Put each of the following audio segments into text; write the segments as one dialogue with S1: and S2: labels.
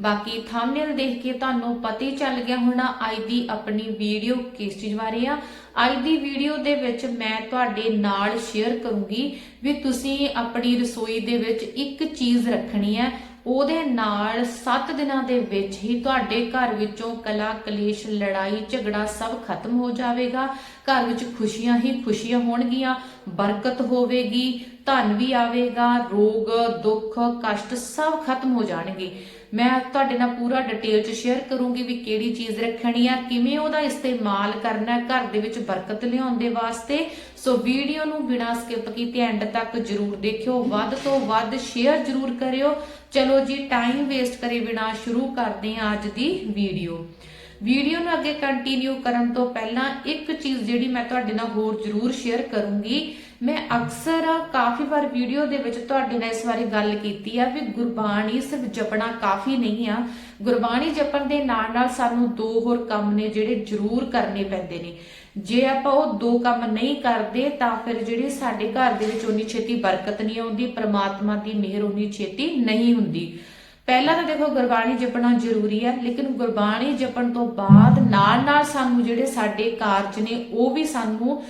S1: ਬਾਕੀ ਥੰਬਨੇਲ ਦੇਖ ਕੇ ਤੁਹਾਨੂੰ ਪਤਾ ਹੀ ਚੱਲ ਗਿਆ ਹੋਣਾ ਅੱਜ ਦੀ ਆਪਣੀ ਵੀਡੀਓ ਕਿਸ ਚੀਜ਼ ਬਾਰੇ ਆ। ਅੱਜ ਦੀ ਵੀਡੀਓ ਦੇ ਵਿੱਚ ਮੈਂ ਤੁਹਾਡੇ ਨਾਲ ਸ਼ੇਅਰ ਕਰੂੰਗੀ ਵੀ ਤੁਸੀਂ ਆਪਣੀ ਰਸੋਈ ਦੇ ਵਿੱਚ ਇੱਕ ਚੀਜ਼ ਰੱਖਣੀ ਹੈ। ਉਹਦੇ ਨਾਲ 7 ਦਿਨਾਂ ਦੇ ਵਿੱਚ ਹੀ ਤੁਹਾਡੇ ਘਰ ਵਿੱਚੋਂ ਕਲਾ, ਕਲੇਸ਼, ਲੜਾਈ, ਝਗੜਾ ਸਭ ਖਤਮ ਹੋ ਜਾਵੇਗਾ। ਘਰ ਵਿੱਚ ਖੁਸ਼ੀਆਂ ਹੀ ਖੁਸ਼ੀਆਂ ਹੋਣਗੀਆਂ, ਬਰਕਤ ਹੋਵੇਗੀ, ਧਨ ਵੀ ਆਵੇਗਾ, ਰੋਗ, ਦੁੱਖ, ਕਸ਼ਟ ਸਭ ਖਤਮ ਹੋ ਜਾਣਗੇ। ਮੈਂ ਤੁਹਾਡੇ ਨਾਲ ਪੂਰਾ ਡਿਟੇਲ ਚ ਸ਼ੇਅਰ ਕਰੂੰਗੀ ਵੀ ਕਿਹੜੀ ਚੀਜ਼ ਰੱਖਣੀ ਆ, ਕਿਵੇਂ ਉਹਦਾ ਇਸਤੇਮਾਲ ਕਰਨਾ, ਘਰ ਦੇ ਵਿੱਚ ਬਰਕਤ ਲਿਆਉਣ ਦੇ ਵਾਸਤੇ। ਸੋ ਵੀਡੀਓ ਨੂੰ ਬਿਨਾਂ ਸਕਿਪ ਕੀਤੇ ਐਂਡ ਤੱਕ ਜਰੂਰ ਦੇਖਿਓ, ਵੱਧ ਤੋਂ ਵੱਧ ਸ਼ੇਅਰ ਜਰੂਰ ਕਰਿਓ। ਚਲੋ ਜੀ ਟਾਈਮ ਵੇਸਟ ਕਰੇ ਬਿਨਾਂ ਸ਼ੁਰੂ ਕਰਦੇ ਹਾਂ ਅੱਜ ਦੀ ਵੀਡੀਓ ਵੀਡੀਓ ਨੂੰ ਅੱਗੇ ਕੰਟੀਨਿਊ ਕਰਨ ਤੋਂ ਪਹਿਲਾਂ ਇੱਕ ਚੀਜ਼ ਜਿਹੜੀ ਮੈਂ ਤੁਹਾਡੇ ਨਾਲ ਹੋਰ ਜ਼ਰੂਰ ਸ਼ੇਅਰ ਕਰੂੰਗੀ ਮੈਂ ਅਕਸਰ ਕਾਫੀ ਵਾਰ ਵੀਡੀਓ ਦੇ ਵਿੱਚ ਤੁਹਾਡੇ ਨਾਲ ਇਸ ਬਾਰੇ ਗੱਲ ਕੀਤੀ ਆ ਵੀ ਗੁਰਬਾਣੀ ਸਿਰਫ ਜਪਣਾ ਕਾਫੀ ਨਹੀਂ ਆ। ਗੁਰਬਾਣੀ ਜਪਣ ਦੇ ਨਾਲ ਨਾਲ ਸਾਨੂੰ ਦੋ ਹੋਰ ਕੰਮ ਨੇ ਜਿਹੜੇ ਜ਼ਰੂਰ ਕਰਨੇ ਪੈਂਦੇ ਨੇ। ਜੇ ਆਪਾਂ ਉਹ ਦੋ ਕੰਮ ਨਹੀਂ ਕਰਦੇ ਤਾਂ ਫਿਰ ਜਿਹੜੀ ਸਾਡੇ ਘਰ ਦੇ ਵਿੱਚ ਉਨੀ ਛੇਤੀ ਬਰਕਤ ਨਹੀਂ ਆਉਂਦੀ, ਪ੍ਰਮਾਤਮਾ ਦੀ ਮਿਹਰ ਉਨੀ ਛੇਤੀ ਨਹੀਂ ਹੁੰਦੀ। ਪਹਿਲਾਂ ਤਾਂ ਦੇਖੋ ਗੁਰਬਾਣੀ ਜਪਣਾ ਜ਼ਰੂਰੀ ਹੈ ਲੇਕਿਨ ਗੁਰਬਾਣੀ ਜਪਣ ਤੋਂ ਬਾਅਦ ਨਾਲ ਨਾਲ ਸਾਨੂੰ ਜਿਹੜੇ ਸਾਡੇ ਕਾਰਜ ਨੇ ਉਹ ਵੀ ਸਾਨੂੰ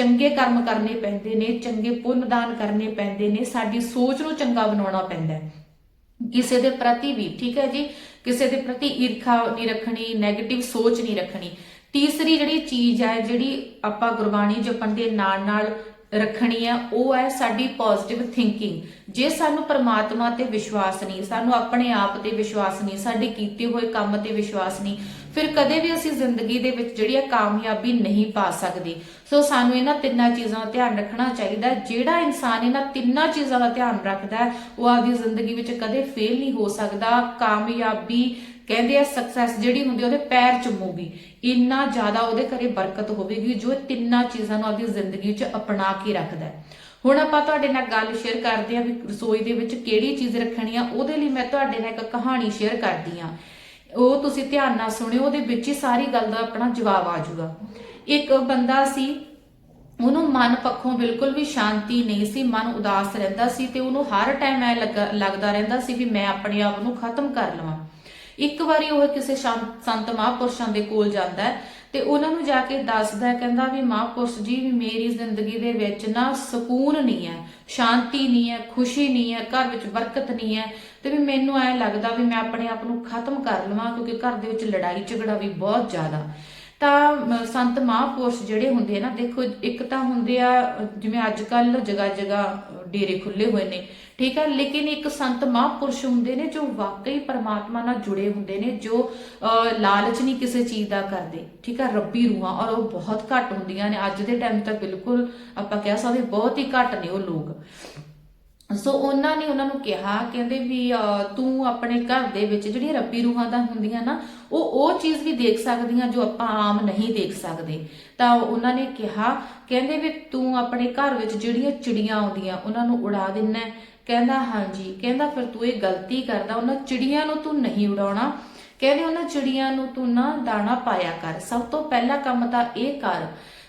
S1: ਚੰਗੇ ਕਰਮ ਕਰਨੇ ਪੈਂਦੇ ਨੇ, ਚੰਗੇ ਪੁੰਨ ਦਾਨ ਕਰਨੇ ਪੈਂਦੇ ਨੇ, ਸਾਡੀ ਸੋਚ ਨੂੰ ਚੰਗਾ ਬਣਾਉਣਾ ਪੈਂਦਾ ਹੈ। ਕਿਸੇ ਦੇ ਪ੍ਰਤੀ ਵੀ, ਠੀਕ ਹੈ ਜੀ? ਕਿਸੇ ਦੇ ਪ੍ਰਤੀ ਈਰਖਾ ਨਹੀਂ ਰੱਖਣੀ 네ਗੇਟਿਵ ਸੋਚ ਨਹੀਂ ਰੱਖਣੀ। ਤੀਸਰੀ ਜਿਹੜੀ ਚੀਜ਼ ਹੈ, ਜਿਹੜੀ ਆਪਾਂ ਗੁਰਬਾਣੀ ਜਪਣ ਦੇ ਨਾਲ ਨਾਲ ਰੱਖਣੀ ਆ ਉਹ ਹੈ ਸਾਡੀ ਪੋਜ਼ਿਟਿਵ ਥਿੰਕਿੰਗ ਜੇ ਸਾਨੂੰ ਪਰਮਾਤਮਾ ਤੇ ਵਿਸ਼ਵਾਸ ਨਹੀਂ ਸਾਨੂੰ ਆਪਣੇ ਆਪ ਤੇ ਵਿਸ਼ਵਾਸ ਨਹੀਂ ਸਾਡੇ ਕੀਤੇ ਹੋਏ ਕੰਮ ਤੇ ਵਿਸ਼ਵਾਸ ਨਹੀਂ ਫਿਰ ਕਦੇ ਵੀ ਅਸੀਂ ਜ਼ਿੰਦਗੀ ਦੇ ਵਿੱਚ ਜਿਹੜੀ ਆ ਕਾਮਯਾਬੀ ਨਹੀਂ ਪਾ ਸਕਦੇ। ਸੋ ਸਾਨੂੰ ਇਹਨਾਂ ਤਿੰਨਾਂ ਚੀਜ਼ਾਂ ਦਾ ਧਿਆਨ ਰੱਖਣਾ ਚਾਹੀਦਾ ਜਿਹੜਾ ਇਨਸਾਨ ਇਹਨਾਂ ਤਿੰਨਾਂ ਚੀਜ਼ਾਂ ਦਾ ਧਿਆਨ ਰੱਖਦਾ ਹੈ, ਉਹ ਆਪਦੀ ਜ਼ਿੰਦਗੀ ਵਿੱਚ ਕਦੇ ਫੇਲ ਨਹੀਂ ਹੋ ਸਕਦਾ। ਕਾਮਯਾਬੀ ਕਹਿੰਦੇ ਆ ਸਕਸੈਸ ਜਿਹੜੀ ਹੁੰਦੀ ਉਹਦੇ ਪੈਰ ਚੁੰਮੂਗੀ। ਇੰਨਾ ਜ਼ਿਆਦਾ ਉਹਦੇ ਘਰੇ ਬਰਕਤ ਹੋਵੇਗੀ ਜੋ ਤਿੰਨਾਂ ਚੀਜ਼ਾਂ ਨੂੰ ਆਪਦੀ ਜ਼ਿੰਦਗੀ 'ਚ ਅਪਣਾ ਕੇ ਰੱਖਦਾ ਹੁਣ ਆਪਾਂ ਤੁਹਾਡੇ ਨਾਲ ਗੱਲ ਸ਼ੇਅਰ ਕਰਦੇ ਹਾਂ ਵੀ ਰਸੋਈ ਦੇ ਵਿੱਚ ਕਿਹੜੀ ਚੀਜ਼ ਰੱਖਣੀ ਆ, ਉਹਦੇ ਲਈ ਮੈਂ ਤੁਹਾਡੇ ਨਾਲ ਇੱਕ ਕਹਾਣੀ ਸ਼ੇਅਰ ਕਰਦੀ ਹਾਂ। ਉਹ ਤੁਸੀਂ ਧਿਆਨ ਨਾਲ ਸੁਣਿਓ, ਉਹਦੇ ਵਿੱਚ ਹੀ ਸਾਰੀ ਗੱਲ ਦਾ ਆਪਣਾ ਜਵਾਬ ਆ ਜਾਊਗਾ। ਇੱਕ ਬੰਦਾ ਸੀ, ਉਹਨੂੰ ਮਨ ਪੱਖੋਂ ਬਿਲਕੁਲ ਵੀ ਸ਼ਾਂਤੀ ਨਹੀਂ ਸੀ, ਮਨ ਉਦਾਸ ਰਹਿੰਦਾ ਸੀ ਤੇ ਉਹਨੂੰ ਹਰ ਟਾਈਮ ਐ ਲੱਗਦਾ ਰਹਿੰਦਾ ਸੀ ਵੀ ਮੈਂ ਆਪਣੇ ਆਪ ਨੂੰ ਖਤਮ ਕਰ ਲਵਾਂ। ਇੱਕ ਵਾਰੀ ਉਹ ਕਿਸੇ ਸੰਤ ਮਹਾਂਪੁਰਸ਼ਾਂ ਦੇ ਕੋਲ ਜਾਂਦਾ ਹੈ ਤੇ ਉਹਨਾਂ ਨੂੰ ਜਾ ਕੇ ਦੱਸਦਾ ਕਹਿੰਦਾ ਵੀ ਮਹਾਂਪੁਰਸ਼ ਜੀ ਮੇਰੀ ਜ਼ਿੰਦਗੀ ਦੇ ਵਿੱਚ ਨਾ ਸਕੂਨ ਨਹੀਂ ਹੈ, ਸ਼ਾਂਤੀ ਨਹੀਂ ਹੈ, ਖੁਸ਼ੀ ਨਹੀਂ ਹੈ, ਘਰ ਵਿੱਚ ਬਰਕਤ ਨਹੀਂ ਹੈ ਤੇ ਵੀ ਮੈਨੂੰ ਐ ਲੱਗਦਾ ਵੀ ਮੈਂ ਆਪਣੇ ਆਪ ਨੂੰ ਖਤਮ ਕਰ ਲਵਾਂ ਕਿਉਂਕਿ ਘਰ ਦੇ ਵਿੱਚ ਲੜਾਈ ਝਗੜਾ ਵੀ ਬਹੁਤ ਜ਼ਿਆਦਾ। ਤਾਂ ਸੰਤ ਮਹਾਂਪੁਰਸ਼ ਜਿਹੜੇ ਹੁੰਦੇ ਆ ਨਾ, ਦੇਖੋ ਇੱਕ ਤਾਂ ਹੁੰਦੇ ਆ, ਜਿਵੇਂ ਅੱਜ ਕੱਲ ਜਗ੍ਹਾ ਜਗ੍ਹਾ ਡੇਰੇ ਖੁੱਲੇ ਹੋਏ ਨੇ ਠੀਕ ਹੈ ਲੇਕਿਨ ਇੱਕ ਸੰਤ ਮਹਾਂਪੁਰਸ਼ ਹੁੰਦੇ ਨੇ ਜੋ ਵਾਕਈ ਪਰਮਾਤਮਾ ਨਾਲ ਜੁੜੇ ਹੁੰਦੇ ਨੇ ਜੋ ਲਾਲਚ ਨਹੀਂ ਕਿਸੇ ਚੀਜ਼ ਦਾ ਕਰਦੇ। ਠੀਕ ਹੈ ਰੱਬੀ ਰੂਹਾਂ ਔਰ ਉਹ ਬਹੁਤ ਘੱਟ ਹੁੰਦੀਆਂ ਨੇ। ਅੱਜ ਦੇ ਟਾਈਮ ਤੱਕ ਬਿਲਕੁਲ ਆਪਾਂ ਕਹਿ ਸਕਦੇ ਬਹੁਤ ਹੀ ਘੱਟ ਨੇ ਉਹ ਲੋਕ। ਸੋ ਉਹਨਾਂ ਨੇ ਉਹਨਾਂ ਨੂੰ ਕਿਹਾ ਕਹਿੰਦੇ ਵੀ ਅਹ, ਤੂੰ ਆਪਣੇ ਘਰ ਦੇ ਵਿੱਚ ਜਿਹੜੀਆਂ ਰੱਬੀ ਰੂਹਾਂ ਦਾ ਹੁੰਦੀਆਂ ਨਾ ਉਹ ਉਹ ਚੀਜ਼ ਵੀ ਦੇਖ ਸਕਦੀਆਂ ਜੋ ਆਪਾਂ ਆਮ ਨਹੀਂ ਦੇਖ ਸਕਦੇ। ਤਾਂ ਉਹਨਾਂ ਨੇ ਕਿਹਾ ਕਹਿੰਦੇ ਵੀ ਤੂੰ ਆਪਣੇ ਘਰ ਵਿੱਚ ਜਿਹੜੀਆਂ ਚਿੜੀਆਂ ਆਉਂਦੀਆਂ ਉਹਨਾਂ ਨੂੰ ਉਡਾ ਦਿੰਨਾ ਕਹਿੰਦਾ, ਹਾਂਜੀ। ਕਹਿੰਦਾ, ਫਿਰ ਤੂੰ ਇਹ ਗਲਤੀ ਕਰਦਾ, ਉਹਨਾਂ ਚਿੜੀਆਂ ਨੂੰ ਤੂੰ ਨਹੀਂ ਉਡਾਉਣਾ। ਕਹਿੰਦੇ, ਉਹਨਾਂ ਚਿੜੀਆਂ ਨੂੰ ਤੂੰ ਨਾ ਦਾਣਾ ਪਾਇਆ ਕਰ। ਸਭ ਤੋਂ ਪਹਿਲਾ ਕੰਮ ਤਾਂ ਇਹ ਕਰ।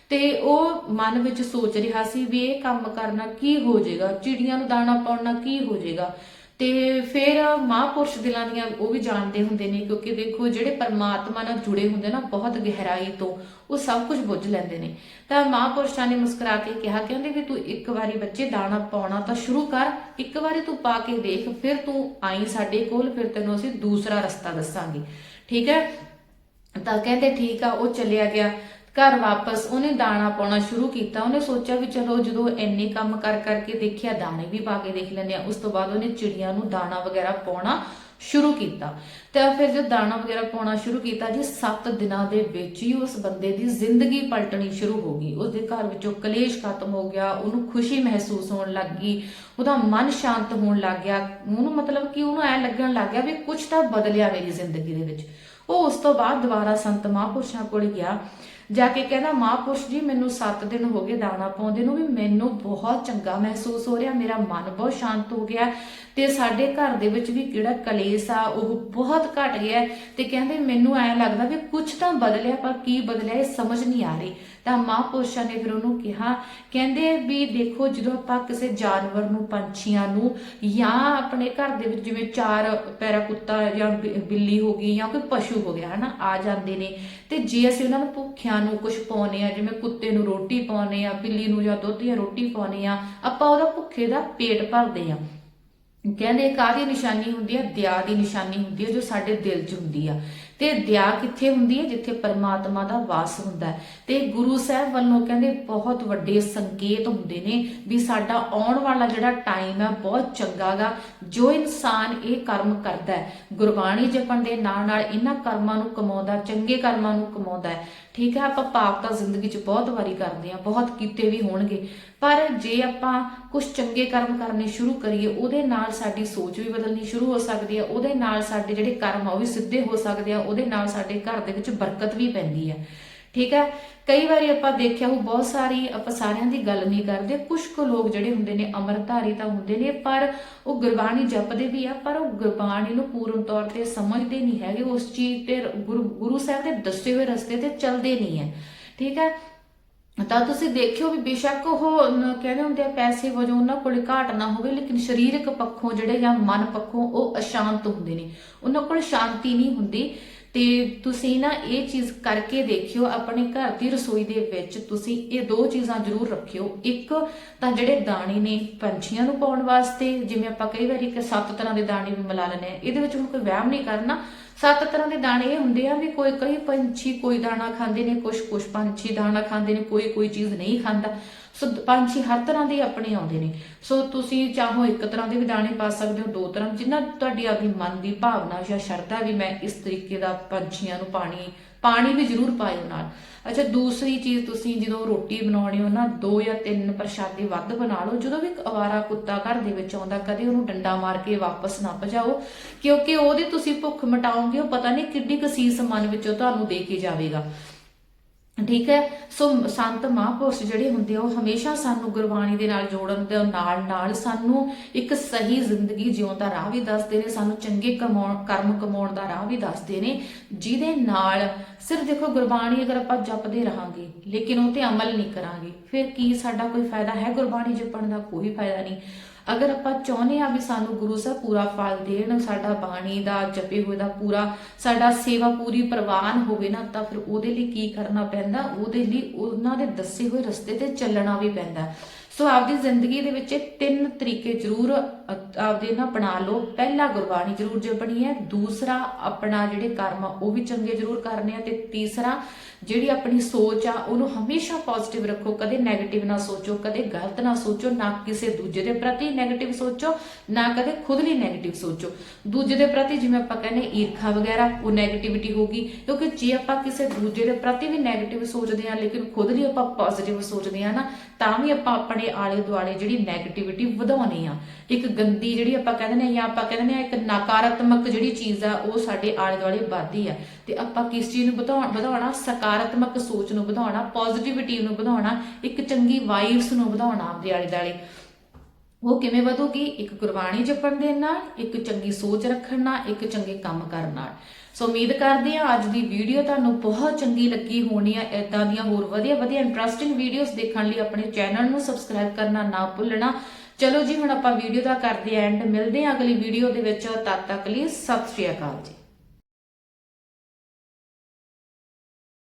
S1: ਤੇ ਉਹ ਮਨ ਵਿੱਚ ਸੋਚ ਰਿਹਾ ਸੀ ਵੀ ਇਹ ਕੰਮ ਕਰਨਾ ਕੀ ਹੋ ਜਾਏਗਾ? ਚਿੜੀਆਂ ਨੂੰ ਦਾਣਾ ਪਾਉਣਾ ਕੀ ਹੋ ਜਾਏਗਾ? ਤੇ ਫਿਰ ਮਹਾਂਪੁਰਸ਼ ਦਿਲਾਂ ਦੀਆਂ ਉਹ ਵੀ ਜਾਣਦੇ ਹੁੰਦੇ ਨੇ, ਕਿਉਂਕਿ ਦੇਖੋ ਜਿਹੜੇ ਪਰਮਾਤਮਾ ਨਾਲ ਜੁੜੇ ਹੁੰਦੇ ਨਾ, ਬਹੁਤ ਗਹਿਰਾਈ ਤੋਂ ਉਹ ਸਭ ਕੁਝ ਬੁੱਝ ਲੈਂਦੇ ਨੇ। ਤਾਂ ਮਹਾਂਪੁਰਸ਼ਾਂ ਨੇ ਮੁਸਕਰਾ ਕੇ ਕਿਹਾ, ਕਹਿੰਦੇ ਵੀ ਤੂੰ ਇੱਕ ਵਾਰੀ ਬੱਚੇ ਦਾਣਾ ਪਾਉਣਾ ਤਾਂ ਸ਼ੁਰੂ ਕਰ, ਇੱਕ ਵਾਰੀ ਤੂੰ ਪਾ ਕੇ ਦੇਖ, ਫਿਰ ਤੂੰ ਆਈ ਸਾਡੇ ਕੋਲ, ਫਿਰ ਤੈਨੂੰ ਅਸੀਂ ਦੂਸਰਾ ਰਸਤਾ ਦੱਸਾਂਗੇ। ਠੀਕ ਹੈ? ਤਾਂ ਕਹਿੰਦੇ ਠੀਕ ਆ, ਉਹ ਚੱਲਿਆ ਗਿਆ। ਘਰ ਵਾਪਸ ਉਹਨੇ ਦਾਣਾ ਪਾਉਣਾ ਸ਼ੁਰੂ ਕੀਤਾ, ਉਹਨੇ ਸੋਚਿਆ ਵੀ ਚਲੋ ਜਦੋਂ ਇੰਨੇ ਕੰਮ ਕਰ ਕਰਕੇ ਦੇਖਿਆ, ਦਾਣੇ ਵੀ ਪਾ ਕੇ ਦੇਖ ਲੈਂਦੇ ਆ ਉਸ ਤੋਂ ਬਾਅਦ ਉਹਨੇ ਚਿੜੀਆਂ ਨੂੰ ਦਾਣਾ ਵਗੈਰਾ ਪਾਉਣਾ ਸ਼ੁਰੂ ਕੀਤਾ। ਤਾਂ ਫਿਰ ਜਦ ਦਾਣਾ ਵਗੈਰਾ ਪਾਉਣਾ ਸ਼ੁਰੂ ਕੀਤਾ, ਜੀ 7 ਦਿਨਾਂ ਦੇ ਵਿੱਚ ਹੀ ਉਸ ਬੰਦੇ ਦੀ ਜ਼ਿੰਦਗੀ ਪਲਟਣੀ ਸ਼ੁਰੂ ਹੋ ਗਈ। ਉਸਦੇ ਘਰ ਵਿੱਚੋਂ ਕਲੇਸ਼ ਖਤਮ ਹੋ ਗਿਆ, ਉਹਨੂੰ ਖੁਸ਼ੀ ਮਹਿਸੂਸ ਹੋਣ ਲੱਗ ਗਈ, ਉਹਦਾ ਮਨ ਸ਼ਾਂਤ ਹੋਣ ਲੱਗ ਗਿਆ। ਉਹਨੂੰ ਮਤਲਬ ਕਿ ਉਹਨੂੰ ਐ ਲੱਗਣ ਲੱਗ ਗਿਆ ਵੀ ਕੁਝ ਤਾਂ ਬਦਲਿਆ ਮੇਰੀ ਜ਼ਿੰਦਗੀ ਦੇ ਵਿੱਚ। ਉਹ ਉਸ ਤੋਂ ਬਾਅਦ ਦੁਬਾਰਾ ਸੰਤ ਮਹਾਂਪੁਰਸ਼ਾਂ ਕੋਲ ਗਿਆ। ਜਾ ਕੇ ਕਹਿੰਦਾ ਮਹਾਂਪੁਰਸ਼ ਜੀ, ਮੈਨੂੰ 7 ਦਿਨ ਹੋ ਗਏ ਦਾਣਾ ਪਾਉਂਦੇ ਨੂੰ ਵੀ ਮੈਨੂੰ ਬਹੁਤ ਚੰਗਾ ਮਹਿਸੂਸ ਹੋ ਰਿਹਾ, ਮੇਰਾ ਮਨ ਬਹੁਤ ਸ਼ਾਂਤ ਹੋ ਗਿਆ। ਤੇ ਸਾਡੇ ਘਰ ਦੇ ਵਿੱਚ ਵੀ ਕਿਹੜਾ ਕਲੇਸ਼ ਆ, ਉਹ ਬਹੁਤ ਘਟ ਗਿਆ ਤੇ ਕਹਿੰਦੇ ਮੈਨੂੰ ਐਂ ਲੱਗਦਾ ਵੀ ਕੁਝ ਤਾਂ ਬਦਲਿਆ, ਪਰ ਕੀ ਬਦਲਿਆ ਇਹ ਸਮਝ ਨਹੀਂ ਆ ਰਹੀ। ਤਾਂ ਮਹਾਂਪੁਰਸ਼ਾਂ ਨੇ ਫਿਰ ਉਹਨੂੰ ਕਿਹਾ, ਕਹਿੰਦੇ ਵੀ ਦੇਖੋ ਜਦੋਂ ਆਪਾਂ ਕਿਸੇ ਜਾਨਵਰ ਨੂੰ, ਪੰਛੀਆਂ ਨੂੰ ਜਾਂ ਆਪਣੇ ਘਰ ਦੇ ਵਿੱਚ ਜਿਵੇਂ ਚਾਰ ਪੈਰਾ ਕੁੱਤਾ ਜਾਂ ਬਿੱਲੀ ਹੋ ਗਈ ਜਾਂ ਕੋਈ ਪਸ਼ੂ ਹੋ ਗਿਆ, ਹਨਾ, ਆ ਜਾਂਦੇ ਨੇ। ਤੇ ਜੇ ਅਸੀਂ ਉਹਨਾਂ ਨੂੰ ਭੁੱਖਿਆਂ ਨੂੰ ਕੁਝ ਪਾਉਨੇ ਆ ਜਿਵੇਂ ਕੁੱਤੇ ਨੂੰ ਰੋਟੀ ਪਾਉਨੇ ਆ ਬਿੱਲੀ ਨੂੰ ਜਾਂ ਦੁੱਧ ਜਾਂ ਰੋਟੀ ਪਾਉਨੇ ਆ ਆਪਾਂ ਉਹਦਾ ਭੁੱਖੇ ਦਾ ਪੇਟ ਭਰਦੇ ਆ ਕਹਿੰਦੇ ਕਾਹਦੀ ਨਿਸ਼ਾਨੀ ਹੁੰਦੀ ਹੈ ਦਿਆ ਦੀ ਨਿਸ਼ਾਨੀ ਹੁੰਦੀ ਹੈ ਜੋ ਸਾਡੇ ਦਿਲ 'ਚ ਹੁੰਦੀ ਆ। ਤੇ ਦਿਆ ਕਿੱਥੇ ਹੁੰਦੀ ਹੈ ਜਿੱਥੇ ਪਰਮਾਤਮਾ ਦਾ ਵਾਸ ਹੁੰਦਾ ਹੈ। ਤੇ ਗੁਰੂ ਸਾਹਿਬ ਵੱਲੋਂ ਕਹਿੰਦੇ ਬਹੁਤ ਵੱਡੇ ਸੰਕੇਤ ਹੁੰਦੇ ਨੇ ਵੀ ਸਾਡਾ ਆਉਣ ਵਾਲਾ ਜਿਹੜਾ ਟਾਈਮ ਹੈ ਬਹੁਤ ਚੰਗਾ ਗਾ। ਜੋ ਇਨਸਾਨ ਇਹ ਕਰਮ ਕਰਦਾ ਹੈ, ਗੁਰਬਾਣੀ ਜਪਣ ਦੇ ਨਾਲ ਨਾਲ ਇਹਨਾਂ ਕਰਮਾਂ ਨੂੰ ਕਮਾਉਂਦਾ, ਚੰਗੇ ਕਰਮਾਂ ਨੂੰ ਕਮਾਉਂਦਾ ਠੀਕ ਹੈ ਆਪਾਂ ਪਾਪ ਤਾਂ ਜ਼ਿੰਦਗੀ 'ਚ ਬਹੁਤ ਵਾਰੀ ਕਰਦੇ ਆ, ਬਹੁਤ ਕੀਤੇ ਵੀ ਹੋਣਗੇ। ਪਰ ਜੇ ਆਪਾਂ ਕੁਝ ਚੰਗੇ ਕਰਮ ਕਰਨੇ ਸ਼ੁਰੂ ਕਰੀਏ, ਉਹਦੇ ਨਾਲ ਸਾਡੀ ਸੋਚ ਵੀ ਬਦਲਣੀ ਸ਼ੁਰੂ ਹੋ ਸਕਦੀ ਹੈ ਉਹਦੇ ਨਾਲ ਸਾਡੇ ਜਿਹੜੇ ਕਰਮ ਆ, ਉਹ ਵੀ ਸਿੱਧੇ ਹੋ ਸਕਦੇ ਆ, ਉਹਦੇ ਨਾਲ ਸਾਡੇ ਘਰ ਦੇ ਵਿੱਚ ਬਰਕਤ ਵੀ ਪੈਂਦੀ ਹੈ ਠੀਕ ਹੈ? ਕਈ ਵਾਰੀ ਆਪਾਂ ਦੇਖਿਆ ਉਹ ਬਹੁਤ ਸਾਰੀ, ਆਪਾਂ ਸਾਰਿਆਂ ਦੀ ਗੱਲ ਨਹੀਂ ਕਰਦੇ। ਕੁਝ ਕੁ ਲੋਕ ਜਿਹੜੇ ਹੁੰਦੇ ਨੇ ਅਮਰਧਾਰੀ ਤਾਂ ਹੁੰਦੇ ਨੇ, ਪਰ ਉਹ ਗੁਰਬਾਣੀ ਜਪਦੇ ਵੀ ਆ, ਪਰ ਉਹ ਗੁਰਬਾਣੀ ਨੂੰ ਪੂਰਨ ਤੌਰ ਤੇ ਸਮਝਦੇ ਨਹੀਂ ਹੈਗੇ। ਉਸ ਚੀਜ਼ ਤੇ ਗੁਰੂ ਸਾਹਿਬ ਦੇ ਦੱਸੇ ਹੋਏ ਰਸਤੇ ਤੇ ਚੱਲਦੇ ਨਹੀਂ ਹੈ। ਠੀਕ ਹੈ? ਤਾਂ ਤੁਸੀਂ ਦੇਖਿਓ ਵੀ ਬੇਸ਼ੱਕ ਉਹ ਕਹਿੰਦੇ ਹੁੰਦੇ ਆ, ਪੈਸੇ ਵਜੋਂ ਉਹਨਾਂ ਕੋਲ ਘਾਟ ਨਾ ਹੋਵੇ, ਲੇਕਿਨ ਸਰੀਰਕ ਪੱਖੋਂ ਜਿਹੜੇ ਜਾਂ ਮਨ ਪੱਖੋਂ ਉਹ ਅਸ਼ਾਂਤ ਹੁੰਦੇ ਨੇ। ਉਹਨਾਂ ਕੋਲ ਸ਼ਾਂਤੀ ਨਹੀਂ ਹੁੰਦੀ। ਤੇ ਤੁਸੀਂ ਨਾ ਇਹ ਚੀਜ਼ ਕਰਕੇ ਦੇਖਿਓ, ਆਪਣੇ ਘਰ ਦੀ ਰਸੋਈ ਦੇ ਵਿੱਚ ਤੁਸੀਂ ਇਹ ਦੋ ਚੀਜ਼ਾਂ ਜ਼ਰੂਰ ਰੱਖਿਓ। ਇੱਕ ਤਾਂ ਜਿਹੜੇ ਦਾਣੇ ਨੇ ਪੰਛੀਆਂ ਨੂੰ ਪਾਉਣ ਵਾਸਤੇ, ਜਿਵੇਂ ਆਪਾਂ ਕਈ ਵਾਰੀ ਕਿ ਸੱਤ ਤਰ੍ਹਾਂ ਦੇ ਦਾਣੇ ਵੀ ਮਿਲਾ ਲੈਂਦੇ ਆ ਇਹਦੇ ਵਿੱਚ ਹੁਣ ਕੋਈ ਵਹਿਮ ਨਹੀਂ ਕਰਨਾ। ਸੱਤ ਤਰ੍ਹਾਂ ਦੇ ਦਾਣੇ ਇਹ ਹੁੰਦੇ ਆ ਵੀ ਕੋਈ, ਕਈ ਪੰਛੀ ਕੋਈ ਦਾਣਾ ਖਾਂਦੇ ਨੇ ਕੁਝ ਕੁਝ ਪੰਛੀ ਦਾਣਾ ਖਾਂਦੇ ਨੇ, ਕੋਈ ਕੋਈ ਚੀਜ਼ ਨਹੀਂ ਖਾਂਦਾ। ਸੋ ਪੰਛੀ ਹਰ ਤਰ੍ਹਾਂ ਦੇ ਆਪਣੇ ਆਉਂਦੇ ਨੇ। ਸੋ ਤੁਸੀਂ ਚਾਹੋ ਇੱਕ ਤਰ੍ਹਾਂ ਦੇ ਵੀ ਦਾਣੇ ਪਾ ਸਕਦੇ ਹੋ, ਦੋ ਤਰ੍ਹਾਂ। ਜਿੰਨਾ ਤੁਹਾਡੀ ਆਪਦੀ ਮਨ ਦੀ ਭਾਵਨਾ ਜਾਂ ਸ਼ਰਧਾ ਵੀ ਮੈਂ ਇਸ ਤਰੀਕੇ ਦਾ ਪੰਛੀਆਂ ਨੂੰ ਪਾਣੀ ਪਾਣੀ ਵੀ ਜ਼ਰੂਰ ਪਾਇਓ ਨਾਲ। ਅੱਛਾ, ਦੂਸਰੀ ਚੀਜ਼ ਤੁਸੀਂ ਜਦੋਂ ਰੋਟੀ ਬਣਾਉਣੀ ਹੋ ਨਾ ਦੋ ਜਾਂ ਤਿੰਨ ਪ੍ਰਸ਼ਾਦੇ ਵੱਧ ਬਣਾ ਲਓ। ਜਦੋਂ ਵੀ ਅਵਾਰਾ ਕੁੱਤਾ ਘਰ ਦੇ ਵਿੱਚ ਆਉਂਦਾ, ਕਦੇ ਉਹਨੂੰ ਡੰਡਾ ਮਾਰ ਕੇ ਵਾਪਸ ਨਾ ਭਜਾਓ, ਕਿਉਂਕਿ ਉਹਦੀ ਤੁਸੀਂ ਭੁੱਖ ਮਿਟਾਓਗੇ, ਉਹ ਪਤਾ ਨਹੀਂ ਕਿੱਡੀ ਕਸੀਸ ਮਨ ਵਿੱਚੋਂ ਤੁਹਾਨੂੰ ਦੇ ਕੇ ਜਾਵੇਗਾ। ਠੀਕ ਹੈ? ਸੋ ਸੰਤ ਮਹਾਂਪੁਰਸ਼ ਜਿਹੜੇ ਹੁੰਦੇ ਆ, ਉਹ ਹਮੇਸ਼ਾ ਸਾਨੂੰ ਗੁਰਬਾਣੀ ਦੇ ਨਾਲ ਜੋੜਨ ਦੇ ਨਾਲ ਨਾਲ ਸਾਨੂੰ ਇੱਕ ਸਹੀ ਜ਼ਿੰਦਗੀ ਜਿਉਣ ਦਾ ਰਾਹ ਵੀ ਦੱਸਦੇ ਨੇ, ਸਾਨੂੰ ਚੰਗੇ ਕਮਾਉਣ, ਕਰਮ ਕਮਾਉਣ ਦਾ ਰਾਹ ਵੀ ਦੱਸਦੇ ਨੇ। ਜਿਹਦੇ ਨਾਲ ਸਿਰਫ ਦੇਖੋ ਗੁਰਬਾਣੀ ਅਗਰ ਆਪਾਂ ਜਪਦੇ ਰਹਾਂਗੇ, ਲੇਕਿਨ ਉਹ ਤੇ ਅਮਲ ਨਹੀਂ ਕਰਾਂਗੇ, ਫਿਰ ਕੀ ਸਾਡਾ ਕੋਈ ਫਾਇਦਾ ਹੈ ਗੁਰਬਾਣੀ ਜਪਣ ਦਾ? ਕੋਈ ਫਾਇਦਾ ਨਹੀਂ। ਅਗਰ ਆਪਾਂ ਚਾਹੁੰਦੇ ਆ ਵੀ ਸਾਨੂੰ ਗੁਰੂ ਸਾਹਿਬ ਪੂਰਾ ਫਲ ਦੇਣ, ਸਾਡਾ ਬਾਣੀ ਦਾ ਜਪੇ ਹੋਏ ਦਾ ਪੂਰਾ, ਸਾਡਾ ਸੇਵਾ ਪੂਰੀ ਪ੍ਰਵਾਨ ਹੋਵੇ ਨਾ, ਤਾਂ ਫਿਰ ਉਹਦੇ ਲਈ ਕੀ ਕਰਨਾ ਪੈਂਦਾ? ਉਹਦੇ ਲਈ ਉਹਨਾਂ ਦੇ ਦੱਸੇ ਹੋਏ ਰਸਤੇ ਤੇ ਚੱਲਣਾ ਵੀ ਪੈਂਦਾ। ਸੋ ਆਪਦੀ ਜ਼ਿੰਦਗੀ ਦੇ ਵਿੱਚ ਤਿੰਨ ਤਰੀਕੇ ਜ਼ਰੂਰ ਆਪਦੇ ਨਾਲ ਅਪਣਾ ਲਓ। ਪਹਿਲਾ ਗੁਰਬਾਣੀ ਜ਼ਰੂਰ ਜਪਣੀ ਹੈ, ਦੂਸਰਾ ਆਪਣਾ ਜਿਹੜੇ ਕਰਮ ਆ, ਉਹ ਵੀ ਚੰਗੇ ਜ਼ਰੂਰ ਕਰਨੇ ਆ, ਤੇ ਤੀਸਰਾ ਜਿਹੜੀ ਆਪਣੀ ਸੋਚ ਆ, ਉਹਨੂੰ ਹਮੇਸ਼ਾ ਪੋਜ਼ਿਟਿਵ ਰੱਖੋ। ਕਦੇ ਨੈਗੇਟਿਵ ਨਾ ਸੋਚੋ, ਕਦੇ ਗਲਤ ਨਾ ਸੋਚੋ, ਨਾ ਕਿਸੇ ਦੂਜੇ ਦੇ ਪ੍ਰਤੀ ਨੈਗੇਟਿਵ ਸੋਚੋ, ਨਾ ਕਦੇ ਖੁਦ ਲਈ ਨੈਗੇਟਿਵ ਸੋਚੋ। ਦੂਜੇ ਦੇ ਪ੍ਰਤੀ ਜਿਵੇਂ ਆਪਾਂ ਕਹਿੰਦੇ ਈਰਖਾ ਵਗੈਰਾ, ਉਹ 네ਗੇਟਿਵਿਟੀ ਹੋਗੀ ਕਿਉਂਕਿ ਜੇ ਆਪਾਂ ਕਿਸੇ ਦੂਜੇ ਦੇ ਪ੍ਰਤੀ ਵੀ ਨੈਗੇਟਿਵ ਸੋਚਦੇ ਆ ਲੇਕਿਨ ਖੁਦ ਲਈ ਆਪਾਂ ਪੋਜ਼ਿਟਿਵ ਸੋਚਦੇ ਆ ਨਾ ਤਾਂ ਵੀ ਆਪਾਂ ਆਪਣੇ ਆਲੇ ਦੁਆਲੇ ਜਿਹੜੀ 네ਗੇਟਿਵਿਟੀ ਵਧਾਉਣੀ ਆ ਇੱਕ ਗੰਦੀ ਜਿਹੜੀ ਆਪਾਂ ਕਹਿੰਦੇ ਨੇ ਜਾਂ ਆਪਾਂ ਕਹਿੰਦੇ ਨੇ ਇੱਕ ਨਕਾਰਾਤਮਕ ਜਿਹੜੀ ਚੀਜ਼ ਆ, ਉਹ ਸਾਡੇ ਆਲੇ ਦੁਆਲੇ ਵੱਧਦੀ ਆ। ਤੇ ਆਪਾਂ ਕਿਸ ਚੀਜ਼ ਨੂੰ ਵਧਾਉਣ, ਵਧਾਉਣਾ? ਸਕਾਰਾਤਮਕ ਸੋਚ ਨੂੰ ਵਧਾਉਣਾ ਪੋਜ਼ਿਟਿਵਿਟੀ ਨੂੰ ਵਧਾਉਣਾ, ਇੱਕ ਚੰਗੀ ਵਾਈਬਸ ਨੂੰ ਵਧਾਉਣਾ ਆਪਦੇ ਆਲੇ ਦੁਆਲੇ ਉਹ ਕਿਵੇਂ ਵਧੂਗੀ? ਇੱਕ ਗੁਰਬਾਣੀ ਜਪਣ ਦੇ ਨਾਲ, ਇੱਕ ਚੰਗੀ ਸੋਚ ਰੱਖਣ ਨਾਲ, ਇੱਕ ਚੰਗੇ ਕੰਮ ਕਰਨ ਨਾਲ। ਸੋ ਉਮੀਦ ਕਰਦੇ ਹਾਂ ਅੱਜ ਦੀ ਵੀਡੀਓ ਤੁਹਾਨੂੰ ਬਹੁਤ ਚੰਗੀ ਲੱਗੀ ਹੋਣੀ ਆ ਇਦਾਂ ਦੀਆਂ ਹੋਰ ਵਧੀਆ ਵਧੀਆ ਇੰਟਰਸਟਿੰਗ ਵੀਡੀਓਜ਼ ਦੇਖਣ ਲਈ ਆਪਣੇ ਚੈਨਲ ਨੂੰ ਸਬਸਕ੍ਰਾਈਬ ਕਰਨਾ ਨਾ ਭੁੱਲਣਾ। ਚਲੋ ਜੀ, ਹੁਣ ਆਪਾਂ ਵੀਡੀਓ ਦਾ ਕਰਦੇ ਐਂਡ ਮਿਲਦੇ ਹਾਂ ਅਗਲੀ ਵੀਡੀਓ ਦੇ ਵਿੱਚ। ਤਦ ਤੱਕ ਲਈ ਸਤਿ ਸ਼੍ਰੀ ਅਕਾਲ ਜੀ।